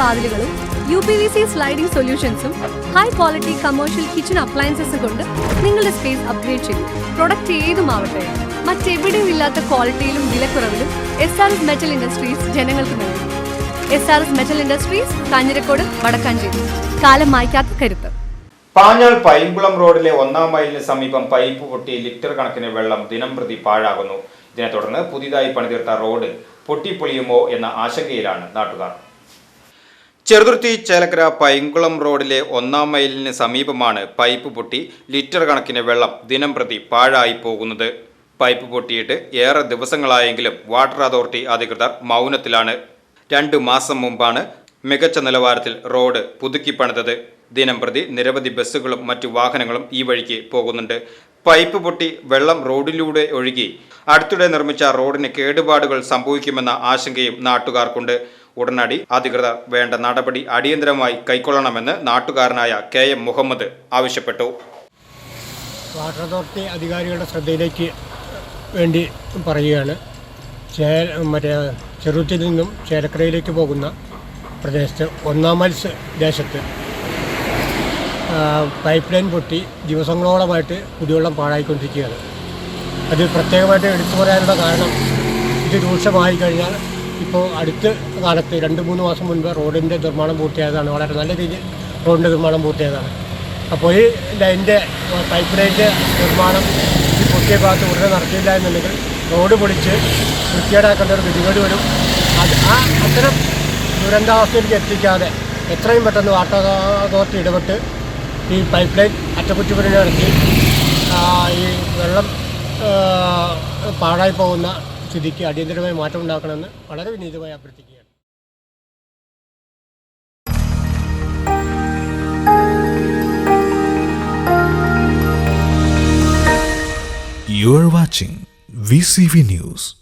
വാതിലുകളും U P V C sliding സൊല്യൂഷൻസും high quality commercial kitchen അപ്ലയൻസസും കൊണ്ട് നിങ്ങളുടെ സ്പേസ് അപ്ഗ്രേഡ് ചെയ്യും പ്രൊഡക്റ്റ് ഏതുമാവട്ടെ മറ്റെവിടെയും ഇല്ലാത്ത ക്വാളിറ്റിയിലും വിലക്കുറവിലും S R S metal industries ജനങ്ങൾക്ക് നൽകും. S R S metal industries Kanjirakode Vadakkanchery. കാലം മായ്ക്കാത്ത കരുത്ത്. പാഞ്ഞാൾ പൈങ്കുളം റോഡിലെ ഒന്നാം മൈലിന് സമീപം പൈപ്പ് പൊട്ടി ലിറ്റർ കണക്കിന് വെള്ളം ദിനം പ്രതി പാഴാകുന്നു. ഇതിനെ തുടർന്ന് പുതിയതായി പണിതീർത്ത റോഡ് പൊട്ടിപ്പൊളിയുമോ എന്ന ആശങ്കയിലാണ് നാട്ടുകാർ. ചെറുതുരുത്തി ചേലക്കര പൈങ്കുളം റോഡിലെ ഒന്നാം മൈലിന് സമീപമാണ് പൈപ്പ് പൊട്ടി ലിറ്റർ കണക്കിന് വെള്ളം ദിനം പ്രതി പാഴായി പോകുന്നത്. പൈപ്പ് പൊട്ടിയിട്ട് ഏറെ ദിവസങ്ങളായെങ്കിലും വാട്ടർ അതോറിറ്റി അധികൃതർ മൗനത്തിലാണ്. രണ്ടു മാസം മുമ്പാണ് മികച്ച നിലവാരത്തിൽ റോഡ് പുതുക്കി പണിതത്. ദിനം പ്രതി നിരവധി ബസ്സുകളും മറ്റു വാഹനങ്ങളും ഈ വഴിക്ക് പോകുന്നുണ്ട്. പൈപ്പ് പൊട്ടി വെള്ളം റോഡിലൂടെ ഒഴുകി. അടുത്തിടെ നിർമ്മിച്ച റോഡിന് കേടുപാടുകൾ സംഭവിക്കുമെന്ന ആശങ്കയും നാട്ടുകാർക്കുണ്ട്. ഉടനടി അധികൃതർ വേണ്ട നടപടി അടിയന്തരമായി കൈക്കൊള്ളണമെന്ന് നാട്ടുകാരനായ കെ എം മുഹമ്മദ് ആവശ്യപ്പെട്ടു. വാട്ടർ അതോറിറ്റി അധികാരികളുടെ ശ്രദ്ധയിലേക്ക് വേണ്ടി പറയുകയാണ്. ചേ മറ്റേ ചെറുത്തിൽ നിന്നും ചേലക്കരയിലേക്ക് പോകുന്ന പ്രദേശത്ത് ഒന്നാം മത്സ്യ ദേശത്ത് പൈപ്പ് ലൈൻ പൊട്ടി ദിവസങ്ങളോളമായിട്ട് കുടിവെള്ളം പാഴായിക്കൊണ്ടിരിക്കുകയാണ്. അത് പ്രത്യേകമായിട്ട് എടുത്തു പറയാനുള്ള കാരണം ഇത് രൂക്ഷമായി കഴിഞ്ഞാൽ ഇപ്പോൾ അടുത്ത കാലത്ത് രണ്ട് മൂന്ന് മാസം മുൻപ് റോഡിന്റെ നിർമ്മാണം പൂർത്തിയായതാണ്. വളരെ നല്ല രീതിയിൽ റോഡിന്റെ നിർമ്മാണം പൂർത്തിയായതാണ്. അപ്പോൾ ഈ ലൈന്റെ പൈപ്പ് ലൈന്റെ നിർമ്മാണം ഈ പൊട്ടിയ ഭാഗത്ത് ഉടനെ നടത്തിയില്ല എന്നുണ്ടെങ്കിൽ റോഡ് പൊളിച്ച് വൃത്തികേടാക്കേണ്ട ഒരു ഗതികേട് വരും. അത് ആ അത്തരം ദുരന്താവസ്ഥയിലേക്ക് എത്തിക്കാതെ എത്രയും പെട്ടെന്ന് വാട്ടർ അതോറിറ്റി ഇടപെട്ട് ഈ പൈപ്പ് ലൈൻ അറ്റകുറ്റപ്പണി നടത്തി ഈ വെള്ളം പാഴായി പോകുന്ന സ്ഥിതിക്ക് അടിയന്തരമായി മാറ്റം ഉണ്ടാക്കണമെന്ന് വളരെ വിനീതമായി അഭ്യർത്ഥിക്കുകയാണ് You are watching VCV News.